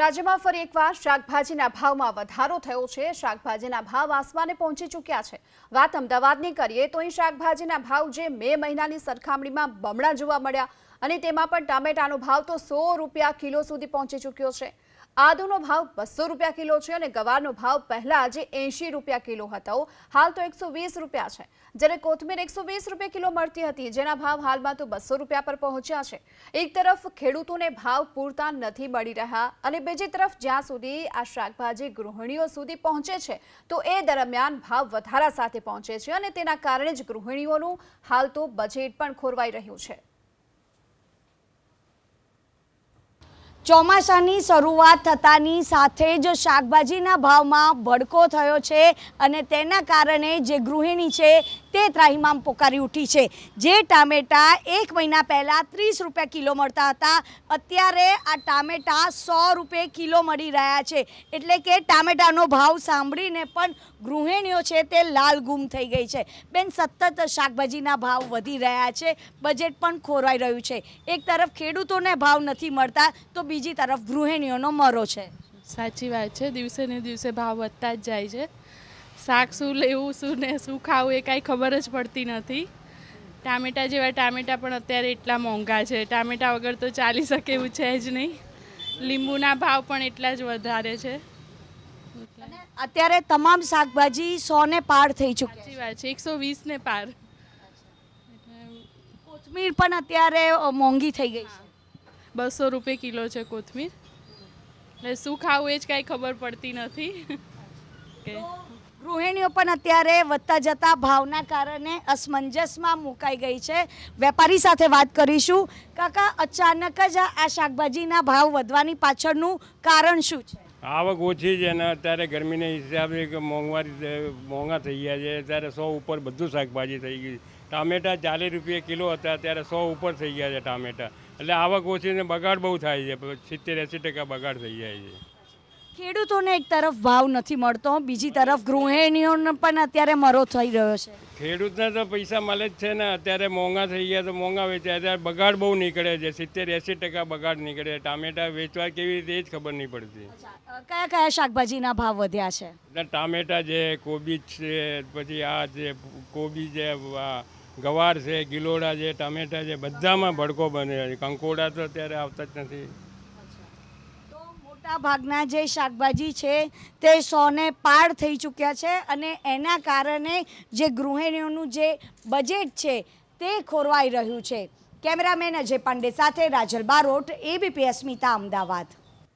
રાજ્યમાં ફરી એકવાર શાકભાજીના ભાવમાં વધારો થયો છે. શાકભાજીના ભાવ આસમાને પહોંચી ચૂક્યા છે. વાત અમદાવાદની કરીએ તો અહીં શાકભાજીના ભાવ જે મે મહિનાની સરખામણીમાં બમણા જોવા મળ્યા અને તેમાં પણ ટામેટાનો ભાવ તો સો રૂપિયા કિલો સુધી પહોંચી ચૂક્યો છે. આદુનો ભાવ બસો રૂપિયા કિલો છે અને ગવારનો ભાવ પહેલા આજે એંશી રૂપિયા કિલો હતો. હાલ તો એકસો વીસ રૂપિયા છે. જ્યારે કોથમીર એકસો વીસ રૂપિયા કિલો મળતી હતી, જેના ભાવ હાલમાં તો બસો રૂપિયા પર પહોંચ્યા છે. એક તરફ ખેડૂતોને ભાવ પૂરતા નથી મળી રહ્યા અને બીજી તરફ જ્યાં સુધી આ શાકભાજી ગૃહિણીઓ સુધી પહોંચે છે, તો એ દરમિયાન ભાવ વધારા સાથે પહોંચે છે અને તેના કારણે જ ગૃહિણીઓનું હાલ તો બજેટ પણ ખોરવાઈ રહ્યું છે. ચોમાસાની શરૂઆત થતાની સાથે જ શાકભાજીના ભાવમાં ભડકો થયો છે અને તેના કારણે જે ગૃહિણી છે તે ત્રાહિમામ પોકારી ઉઠી છે. જે ટામેટા એક મહિના પહેલાં ત્રીસ રૂપિયા કિલો મળતા હતા, અત્યારે આ ટામેટા સો રૂપિયે કિલો મળી રહ્યા છે. એટલે કે ટામેટાનો ભાવ સાંભળીને પણ ગૃહિણીઓ છે તે લાલ ગુમ થઈ ગઈ છે. બેન, સતત શાકભાજીના ભાવ વધી રહ્યા છે. બજેટ પણ ખોરવાઈ રહ્યું છે. એક તરફ ખેડૂતોને ભાવ નથી મળતા, તો બીજી તરફ ગૃહિણીઓનો મરો છે. સાચી વાત છે. દિવસે ને દિવસે ભાવ વધતા જ જાય છે. શાક શું લેવું શું ને શું ખાવું એ કાંઈ ખબર જ પડતી નથી. ટામેટા જેવા ટામેટા પણ અત્યારે એટલા મોંઘા છે. ટામેટા વગર તો ચાલી શકે એવું છે જ નહીં. લીંબુના ભાવ પણ એટલા જ વધારે છે. અત્યારે તમામ શાકભાજી સોને પાર થઈ ચૂકી સાચી વાત છે. એકસો વીસ ને પાર. કોથમીર પણ અત્યારે મોંઘી થઈ ગઈ છે. બસો રૂપિયા કિલો છે કોથમીર. એટલે શું ખાવું એ જ કાંઈ ખબર પડતી નથી. કે ગૃહિણીઓ પણ અત્યારે વધતા જતા ભાવના કારણે અસમંજસમાં મુકાઈ ગઈ છે. વેપારી સાથે વાત કરીશું. કાકા અચાનક જ આ શાકભાજીના ભાવ વધવાની પાછળનું કારણ શું છે? આવક ઓછી છે અને અત્યારે ગરમીના હિસાબે મોંઘવારી મોંઘા થઈ ગયા છે. અત્યારે સો ઉપર બધું શાકભાજી થઈ ગઈ ટામેટા ચાલીસ રૂપિયા કિલો હતા અત્યારે સો ઉપર થઈ ગયા છે ટામેટા. એટલે આવક ઓછી ને બગાડ બહુ થાય છે સિત્તેર એંસી ટકા બગાડ થઈ જાય છે. ખેડૂતોને એક તરફ ભાવ નથી મળતો બીજી તરફ ગૃહિણીઓને પણ અત્યારે મરો થઈ રહ્યો છે. ખેડૂતને તો પૈસા મળે જ છે ને અત્યારે મોંઘા થઈ ગયા તો મોંઘા વેચાય અત્યારે બગાડ બહુ નીકળે છે સિત્તેર એંસી ટકા બગાડ નીકળે ટામેટા વેચવા કેવી રીતે એ જ ખબર નહીં પડતી. કયા કયા શાકભાજીના ભાવ વધ્યા છે? ટામેટા છે કોબીજ છે પછી આ છે કોબી છે ગવાર છે, ગિલોડા છે, ટામેટા છે, બધામાં ભડકો બને છે. કંકોડા તો અત્યારે આવતા જ નથી. મોટા ભાગના જે શાકભાજી છે તે સોને પાર થઈ ચૂક્યા છે અને એના કારણે જે ગૃહિણીઓનું જે બજેટ છે તે ખોરવાઈ રહ્યું છે. કેમેરામેન અજય પાંડે સાથે રાજલ બારોટ, એબીપી અસ્મિતા, અમદાવાદ.